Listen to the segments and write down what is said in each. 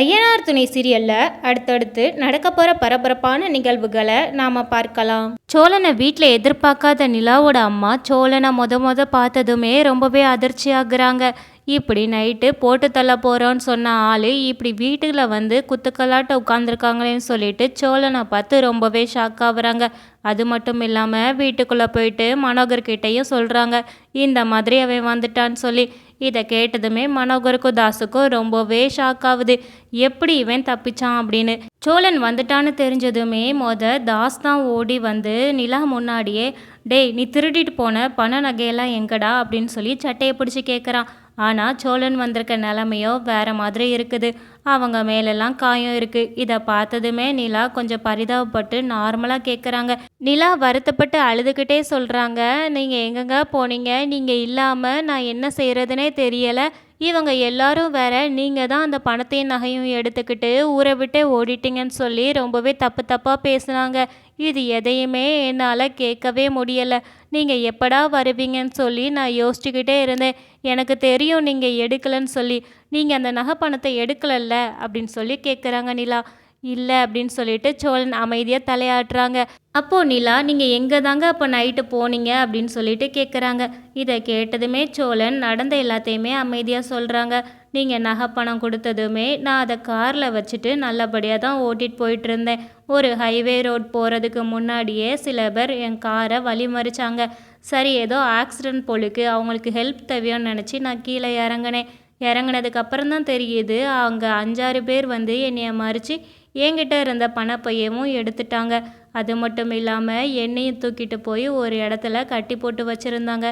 ஐயனார் துணை சீரியல்ல அடுத்தடுத்து நடக்க போற பரபரப்பான நிகழ்வுகளை நாம பார்க்கலாம். சோழனை வீட்டில் எதிர்பார்க்காத நிலாவோட அம்மா சோழனை மொத மொத பார்த்ததுமே ரொம்பவே அதிர்ச்சி ஆகுறாங்க இப்படி நைட்டு போட்டு தள்ள போகிறோன்னு சொன்ன ஆள் இப்படி வீட்டில் வந்து குத்துக்கலாட்ட உட்காந்துருக்காங்களேன்னு சொல்லிட்டு சோழனை பார்த்து ரொம்பவே ஷாக் ஆகுறாங்க. அது மட்டும் இல்லாமல் வீட்டுக்குள்ளே போயிட்டு மனோகர்கிட்டையும் சொல்கிறாங்க இந்த மாதிரி அவன் வந்துட்டான்னு சொல்லி. இதை கேட்டதுமே மனோகருக்கும் தாஸுக்கும் ரொம்பவே ஷாக் ஆகுது. எப்படி இவன் தப்பிச்சான் அப்படின்னு. சோழன் வந்துட்டான்னு தெரிஞ்சதுமே மொத தாஸ் தான் ஓடி வந்து நிலா முன்னாடியே டேய் நீ திருடிட்டு போன பண நகையெல்லாம் எங்கடா? அப்படின்னு சொல்லி சட்டையை பிடிச்சி கேட்குறான் ஆனால் சோழன் வந்திருக்க நிலமையோ வேற மாதிரி இருக்குது. அவங்க மேலெல்லாம் காயம் இருக்குது இதை பார்த்ததுமே நிலா கொஞ்சம் பரிதாபப்பட்டு நார்மலாக கேட்குறாங்க நிலா வருத்தப்பட்டு அழுதுகிட்டே சொல்கிறாங்க நீங்கள் எங்கெங்க போனீங்க? நீங்கள் இல்லாமல் நான் என்ன செய்கிறதுனே தெரியலை. இவங்க எல்லாரும் வேற நீங்கள் தான் அந்த பணத்தையும் நகையும் எடுத்துக்கிட்டு ஊரை விட்டே ஓடிட்டீங்கன்னு சொல்லி ரொம்பவே தப்பு தப்பாக பேசுனாங்க. இது எதையுமே என்னால் கேட்கவே முடியலை. நீங்கள் எப்படா வருவீங்கன்னு சொல்லி நான் யோசிச்சுக்கிட்டே இருந்தேன். எனக்கு தெரியும் நீங்கள் எடுக்கலைன்னு சொல்லி. நீங்கள் அந்த நகை பணத்தை எடுக்கலல்ல அப்படின்னு சொல்லி கேட்குறாங்க நிலா. இல்லை அப்படின்னு சொல்லிட்டு சோழன் அமைதியாக தலையாட்டுறாங்க. அப்போது நிலா நீங்கள் எங்கே தாங்க அப்போ நைட்டு போனீங்க? அப்படின்னு சொல்லிட்டு கேட்குறாங்க இதை கேட்டதுமே சோழன் நடந்த எல்லாத்தையுமே அமைதியாக சொல்கிறாங்க நீங்கள் நகை பணம் கொடுத்ததுமே நான் அதை காரில் வச்சுட்டு நல்லபடியாக தான் ஓட்டிகிட்டு போயிட்டு இருந்தேன். ஒரு ஹைவே ரோட் போகிறதுக்கு முன்னாடியே சில பேர் என் காரை வழிமறிச்சாங்க சரி ஏதோ ஆக்சிடென்ட் போலுக்கு அவங்களுக்கு ஹெல்ப் தேவையோன்னு நினச்சி நான் கீழே இறங்கினேன். இறங்கினதுக்கு அப்புறம் தான் தெரியுது அங்கே அஞ்சாறு பேர் வந்து என்னைய மறித்து என்கிட்ட இருந்த பணப்பையவும் எடுத்துட்டாங்க. அது மட்டும் இல்லாமல் எண்ணெயும் தூக்கிட்டு போய் ஒரு இடத்துல கட்டி போட்டு வச்சுருந்தாங்க.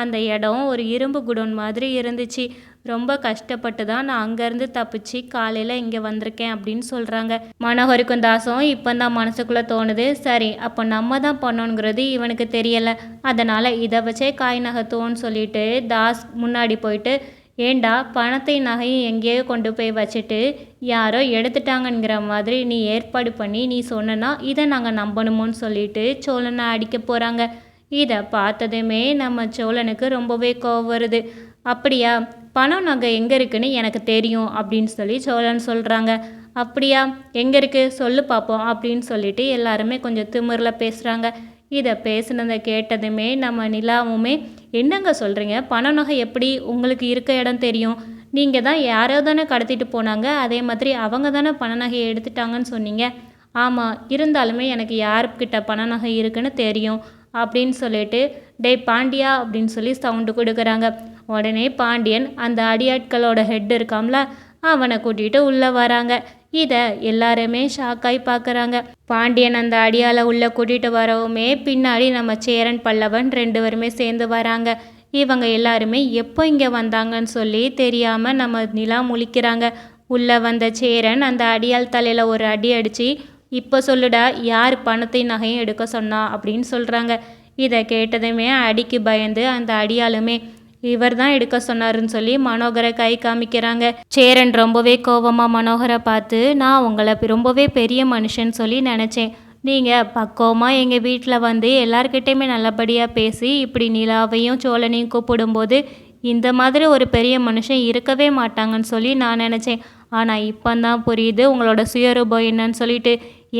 அந்த இடம் ஒரு இரும்பு குடோன் மாதிரி இருந்துச்சு. ரொம்ப கஷ்டப்பட்டு தான் நான் அங்கேருந்து தப்பிச்சு காலையில் இங்கே வந்திருக்கேன் அப்படின்னு சொல்கிறாங்க மனோகருக்கும் தாசும் இப்போ தான் மனசுக்குள்ளே தோணுது. சரி அப்போ நம்ம தான் பண்ணணுங்கிறது இவனுக்கு தெரியலை. அதனால் இதை வச்சே காய் நகர்த்துவோன்னு சொல்லிட்டு தாஸ் முன்னாடி போயிட்டு ஏண்டா பணத்தை நகையும் எங்கேயோ கொண்டு போய் வச்சுட்டு யாரோ எடுத்துட்டாங்கங்கிற மாதிரி நீ ஏற்பாடு பண்ணி நீ சொன்னனா இதை நாங்கள் நம்பணுமோன்னு சொல்லிட்டு சோழனை அடிக்க போகிறாங்க இதை பார்த்ததுமே நம்ம சோழனுக்கு ரொம்பவே கோவம் வருது. அப்படியா? பணம் நகை எங்கே இருக்குன்னு எனக்கு தெரியும் அப்படின்னு சொல்லி சோழன் சொல்கிறாங்க அப்படியா? எங்கே இருக்குது சொல்லு பார்ப்போம் அப்படின்னு சொல்லிட்டு எல்லாருமே கொஞ்சம் திமிரில் பேசுகிறாங்க இதை பேசுனதை கேட்டதுமே நம்ம நிலாவுமே என்னங்க சொல்கிறீங்க பண நகை எப்படி உங்களுக்கு இருக்க இடம் தெரியும்? நீங்கள் தான் யாரோ தானே கடத்திட்டு போனாங்க. அதே மாதிரி அவங்க தானே பண நகையை எடுத்துட்டாங்கன்னு சொன்னீங்க. ஆமாம் இருந்தாலுமே எனக்கு யாருக்கிட்ட பண நகை இருக்குன்னு தெரியும் அப்படின்னு சொல்லிட்டு டே பாண்டியா அப்படின்னு சொல்லி சவுண்டு கொடுக்குறாங்க. உடனே பாண்டியன் அந்த அடியாட்களோட ஹெட் இருக்காம்ல அவனை கூட்டிகிட்டு உள்ளே வராங்க. இதை எல்லாருமே ஷாக்காய் பார்க்குறாங்க பாண்டியன் அந்த அடியால் உள்ளே கூட்டிகிட்டு வரவுமே பின்னாடி நம்ம சேரன் பல்லவன் ரெண்டு பேருமே சேர்ந்து வராங்க. இவங்க எல்லாருமே எப்போ இங்கே வந்தாங்கன்னு சொல்லி தெரியாமல் நம்ம நிலா முழிக்கிறாங்க. உள்ளே வந்த சேரன் அந்த அடியால் தலையில் ஒரு அடி அடித்து இப்போ சொல்லுடா யார் பணத்தையும் நகையும் எடுக்க சொன்னா? அப்படின்னு சொல்கிறாங்க இதை கேட்டதுமே அடிக்கு பயந்து அந்த அடியாலுமே இவர் தான் எடுக்க சொன்னாருன்னு சொல்லி மனோகரை கை காமிக்கிறாங்க. சேரன் ரொம்பவே கோபமாக மனோகரை பார்த்து நான் உங்களை ரொம்பவே பெரிய மனுஷன் சொல்லி நினச்சேன். நீங்கள் பக்குவமாக எங்கள் வீட்டில் வந்து எல்லார்கிட்டையுமே நல்லபடியாக பேசி இப்படி நிலாவையும் சோழனையும் கூப்பிடும்போது இந்த மாதிரி ஒரு பெரிய மனுஷன் இருக்கவே மாட்டாங்கன்னு சொல்லி நான் நினச்சேன். ஆனால் இப்போ தான் புரியுது உங்களோட சுயரூபம் என்னன்னு சொல்லிட்டு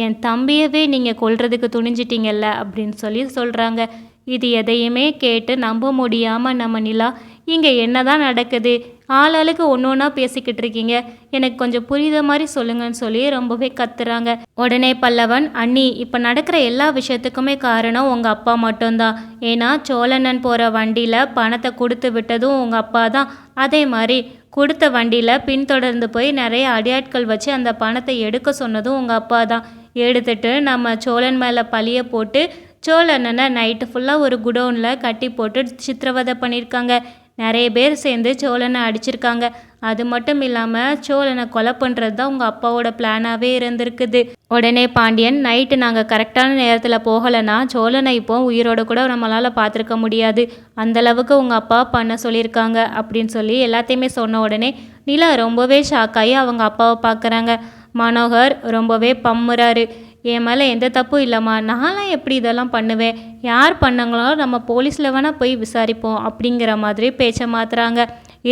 என் தம்பியவே நீங்கள் கொல்றதுக்கு துணிஞ்சிட்டிங்கல்ல? அப்படின்னு சொல்லி சொல்கிறாங்க இது எதையுமே கேட்டு நம்ப முடியாமல் நம்ம நிலா இங்கே என்ன தான் நடக்குது ஆளாளுக்கு ஒன்று ஒன்றா பேசிக்கிட்டு இருக்கீங்க. எனக்கு கொஞ்சம் புரியுத மாதிரி சொல்லுங்கன்னு சொல்லி ரொம்பவே கத்துறாங்க. உடனே பல்லவன் அண்ணி இப்போ நடக்கிற எல்லா விஷயத்துக்குமே காரணம் உங்கள் அப்பா மட்டும்தான். ஏன்னா சோழனன் போகிற வண்டியில் பணத்தை கொடுத்து விட்டதும் உங்கள் அப்பா தான். அதே மாதிரி கொடுத்த வண்டியில் பின்தொடர்ந்து போய் நிறைய அடியாட்கள் வச்சு அந்த பணத்தை எடுக்க சொன்னதும் உங்கள் அப்பா தான். எடுத்துட்டு நம்ம சோழன் மேலே பழிய போட்டு சோழனனை நைட்டு ஃபுல்லாக ஒரு குடோனில் கட்டி போட்டு சித்திரவதை பண்ணியிருக்காங்க நிறைய பேர் சேர்ந்து சோழனை அடிச்சிருக்காங்க. அது மட்டும் இல்லாமல் சோழனை கொலை பண்ணுறது தான் உங்கள் அப்பாவோட பிளானாகவே இருந்திருக்குது. உடனே பாண்டியன் நைட்டு நாங்கள் கரெக்டான நேரத்தில் போகலைன்னா சோழனை இப்போ உயிரோட கூட நம்மளால் பார்த்துருக்க முடியாது. அந்தளவுக்கு உங்கள் அப்பா பண்ண சொல்லியிருக்காங்க அப்படின்னு சொல்லி எல்லாத்தையுமே சொன்ன உடனே நிலா ரொம்பவே ஷாக்காகி அவங்க அப்பாவை பார்க்குறாங்க. மனோகர் ரொம்பவே பம்முறாரு. என் மேலே எந்த தப்பும் இல்லைம்மா. நான்லாம் எப்படி இதெல்லாம் பண்ணுவேன்? யார் பண்ணாங்களோ நம்ம போலீஸில் வேணால் போய் விசாரிப்போம் அப்படிங்கிற மாதிரி பேச்சை மாற்றுறாங்க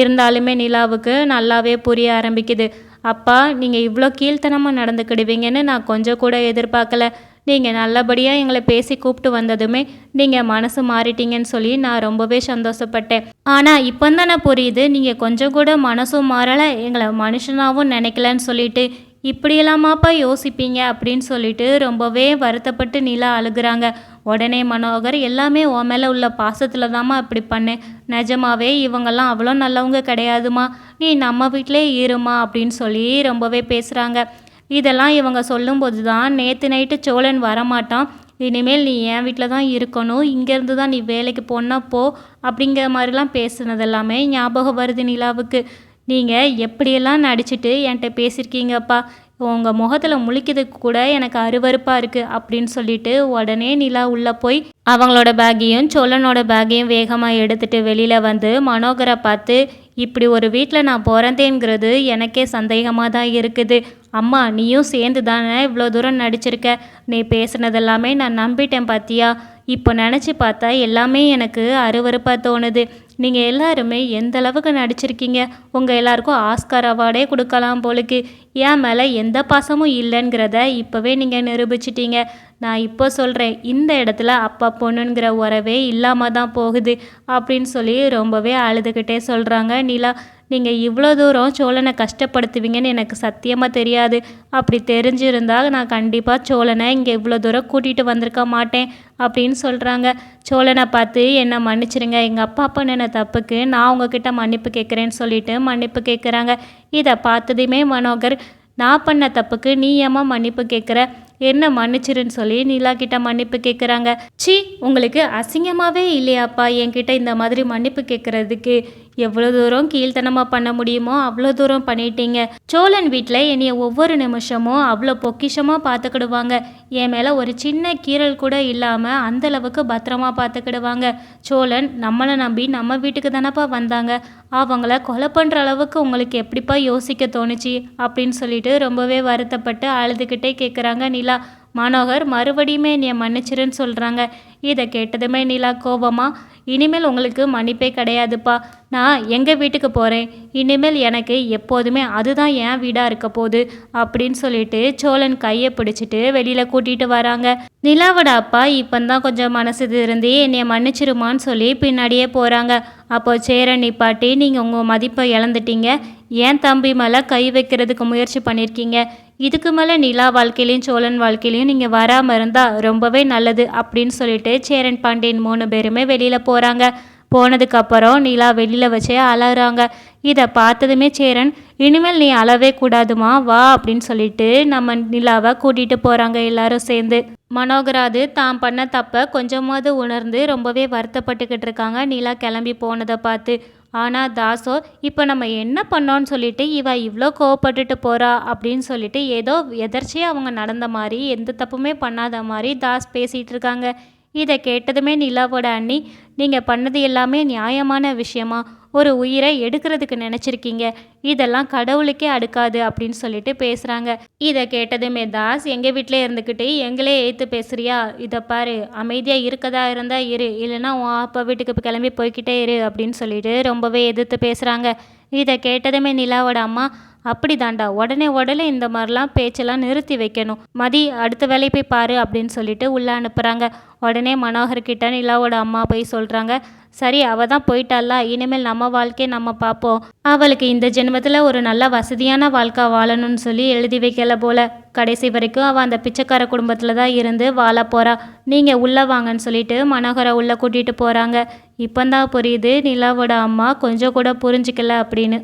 இருந்தாலுமே நிலாவுக்கு நல்லாவே புரிய ஆரம்பிக்குது. அப்பா நீங்கள் இவ்வளோ கீழ்த்தனமாக நடந்துக்கிடுவீங்கன்னு நான் கொஞ்சம் கூட எதிர்பார்க்கல. நீங்கள் நல்லபடியாக எங்களை பேசி கூப்பிட்டு வந்ததுமே நீங்கள் மனசு மாறிட்டீங்கன்னு சொல்லி நான் ரொம்பவே சந்தோஷப்பட்டேன். ஆனால் இப்போ தானே புரியுது. நீங்கள் கொஞ்சம் கூட மனசும் மாறலை எங்களை மனுஷனாகவும் நினைக்கலன்னு சொல்லிட்டு இப்படியெல்லாமாப்பா யோசிப்பீங்க அப்படின்னு சொல்லிட்டு ரொம்பவே வருத்தப்பட்டு நிலா அழுகுறாங்க. உடனே மனோகர் எல்லாமே உன் மேலே உள்ள பாசத்தில் தாம்மா இப்படி பண்ணு. நிஜமாவே இவங்கெல்லாம் அவ்வளோ நல்லவங்க கிடையாதுமா நீ நம்ம வீட்டிலே இருமா அப்படின்னு சொல்லி ரொம்பவே பேசுகிறாங்க இதெல்லாம் இவங்க சொல்லும்போது தான் நேற்று நைட்டு சோழன் வரமாட்டான். இனிமேல் நீ என் வீட்டில் தான் இருக்கணும். இங்கேருந்து தான் நீ வேலைக்கு போனால் போ அப்படிங்கிற மாதிரிலாம் பேசுனது எல்லாமே ஞாபகம் வருது நிலாவுக்கு. நீங்கள் எப்படியெல்லாம் நடிச்சிட்டு என்கிட்ட பேசியிருக்கீங்கப்பா? உங்கள் முகத்தில் முழிக்கிறதுக்கு கூட எனக்கு அருவருப்பாக இருக்குது அப்படின்னு சொல்லிட்டு உடனே நிலா உள்ளே போய் அவங்களோட பேக்கையும் சோழனோட பேக்கையும் வேகமாக எடுத்துகிட்டு வெளியில் வந்து மனோகரை பார்த்து இப்படி ஒரு வீட்டில் நான் பிறந்தேங்கிறது எனக்கே சந்தேகமாக தான் இருக்குது. அம்மா நீயும் சேர்ந்து தானே இவ்வளோ தூரம் நடிச்சிருக்க? நீ பேசுனதெல்லாமே நான் நம்பிட்டேன் பார்த்தியா இப்போ நினச்சி பார்த்தா எல்லாமே எனக்கு அருவருப்பாக தோணுது. நீங்கள் எல்லாருமே எந்த அளவுக்கு நடிச்சிருக்கீங்க? உங்கள் எல்லாருக்கும் ஆஸ்கார் அவார்டே கொடுக்கலாம் போலுக்கு. என் மேலே எந்த பாசமும் இல்லைங்கிறத இப்போவே நீங்கள் நிரூபிச்சிட்டீங்க. நான் இப்போ சொல்கிறேன் இந்த இடத்துல அப்பா பொண்ணுங்கிற உறவே இல்லாமல் தான் போகுது அப்படின்னு சொல்லி ரொம்பவே அழுதுகிட்டே சொல்கிறாங்க நிலா நீங்கள் இவ்வளோ தூரம் சோழனை கஷ்டப்படுத்துவீங்கன்னு எனக்கு சத்தியமாக தெரியாது. அப்படி தெரிஞ்சிருந்தால் நான் கண்டிப்பாக சோழனை இங்கே இவ்வளோ தூரம் கூட்டிகிட்டு வந்திருக்க மாட்டேன் அப்படின்னு சொல்கிறாங்க சோழனை பார்த்து என்னை மன்னிச்சிருங்க எங்கள் அப்பா பண்ணின தப்புக்கு நான் உங்ககிட்ட மன்னிப்பு கேட்குறேன்னு சொல்லிட்டு மன்னிப்பு கேட்குறாங்க. இதை பார்த்ததுமே மனோகர் நான் பண்ண தப்புக்கு நீ ஏமா மன்னிப்பு கேட்குற? என்ன மன்னிச்சிருன்னு சொல்லி நிலா கிட்ட மன்னிப்பு கேட்குறாங்க சி உங்களுக்கு அசிங்கமாகவே இல்லையாப்பா? என்கிட்ட இந்த மாதிரி மன்னிப்பு கேட்குறதுக்கு எவ்வளோ தூரம் கீழ்த்தனமாக பண்ண முடியுமோ அவ்வளோ தூரம் பண்ணிட்டீங்க. சோழன் வீட்டில் என்னைய ஒவ்வொரு நிமிஷமும் அவ்வளோ பொக்கிஷமாக பார்த்துக்கிடுவாங்க. என் மேலே ஒரு சின்ன கீரல் கூட இல்லாமல் அந்தளவுக்கு பத்திரமா பார்த்துக்கிடுவாங்க. சோழன் நம்மளை நம்பி நம்ம வீட்டுக்கு தானப்பா வந்தாங்க. அவங்கள கொலை பண்ணுற அளவுக்கு உங்களுக்கு எப்படிப்பா யோசிக்க தோணுச்சு? அப்படின்னு சொல்லிட்டு ரொம்பவே வருத்தப்பட்டு அழுதுகிட்டே கேட்குறாங்க நிலா. மனோகர் மறுபடியுமே என்னை மன்னிச்சிருன்னு சொல்கிறாங்க இதை கேட்டதுமே நிலா கோபமாக இனிமேல் உங்களுக்கு மன்னிப்பே கிடையாதுப்பா. நான் எங்கள் வீட்டுக்கு போகிறேன் இனிமேல் எனக்கு எப்போதுமே அதுதான் என் வீடாக இருக்க போகுது அப்படின்னு சொல்லிட்டு சோழன் கையை பிடிச்சிட்டு வெளியில் கூட்டிகிட்டு வராங்க. நிலாவோட அப்பா இப்போ தான் கொஞ்சம் மனசு திருந்தி என்னை மன்னிச்சிருமான்னு சொல்லி பின்னாடியே போகிறாங்க அப்போ சேரன் நிப்பாட்டி நீங்கள் உங்கள் மதிப்பை இழந்துட்டீங்க. ஏன் தம்பி மேலே கை வைக்கிறதுக்கு முயற்சி பண்ணியிருக்கீங்க இதுக்கு மேலே நிலா வாழ்க்கையிலையும் சோழன் வாழ்க்கையிலையும் நீங்கள் வராமல் இருந்தால் ரொம்பவே நல்லது அப்படின்னு சொல்லிட்டு சேரன் பாண்டியன் மூணு பேருமே வெளியில் போகிறாங்க போனதுக்கப்புறம் நிலா வெளியில் வச்சே அலறாங்க. இதை பார்த்ததுமே சேரன் இனிமேல் நீ அழவே கூடாதுமா வா அப்படின்னு சொல்லிட்டு நம்ம நிலாவை கூட்டிகிட்டு போகிறாங்க எல்லாரும் சேர்ந்து. மனோகராது தான் பண்ண தப்பை கொஞ்சமாவது உணர்ந்து ரொம்பவே வருத்தப்பட்டுக்கிட்டு இருக்காங்க. நிலா கிளம்பி போனதை பார்த்து ஆனால் தாசோ இப்போ நம்ம என்ன பண்ணோன்னு சொல்லிட்டு இவ இவ்வளோ கோவப்பட்டுட்டு போகிறா அப்படின்னு சொல்லிட்டு ஏதோ எதர்ச்சியாக அவங்க நடந்த மாதிரி எந்த தப்புமே பண்ணாத மாதிரி தாஸ் பேசிகிட்டு இருக்காங்க. இதை கேட்டதுமே நிலாவோட அண்ணி நீங்கள் பண்ணது எல்லாமே நியாயமான விஷயமா? ஒரு உயிரை எடுக்கிறதுக்கு நினச்சிருக்கீங்க. இதெல்லாம் கடவுளுக்கே அடுக்காது அப்படின்னு சொல்லிட்டு பேசுகிறாங்க இதை கேட்டதுமே தாஸ் எங்கள் வீட்டிலே இருந்துக்கிட்டு எங்களே ஏற்று பேசுகிறியா இதை பாரு அமைதியாக இருக்கதா இருந்தால் இரு. இல்லைன்னா உன் அப்பா வீட்டுக்கு கிளம்பி போய்கிட்டே இரு அப்படின்னு சொல்லிட்டு ரொம்பவே எதிர்த்து பேசுகிறாங்க இதை கேட்டதுமே நிலாவோட அம்மா அப்படி தாண்டா உடனே உடனே இந்த மாதிரிலாம் பேச்செல்லாம் நிறுத்தி வைக்கணும். மதி அடுத்த வேலையை போய் பாரு அப்படின்னு சொல்லிட்டு உள்ளே அனுப்புகிறாங்க உடனே மனோகர்கிட்ட நிலாவோட அம்மா போய் சொல்கிறாங்க சரி அவள் தான் போயிட்டாளா? இனிமேல் நம்ம வாழ்க்கையை நம்ம பார்ப்போம். அவளுக்கு இந்த ஜென்மத்தில் ஒரு நல்ல வசதியான வாழ்க்கை வாழணும்னு சொல்லி எழுதி வைக்கல போல. கடைசி வரைக்கும் அவள் அந்த பிச்சைக்கார குடும்பத்தில் தான் இருந்து வாழ போகிறா நீங்கள் உள்ளே வாங்கன்னு சொல்லிட்டு மனோகரை உள்ளே கூட்டிகிட்டு போகிறாங்க இப்போ தான் புரியுது நிலாவோட அம்மா கொஞ்சம் கூட புரிஞ்சிக்கல அப்படின்னு.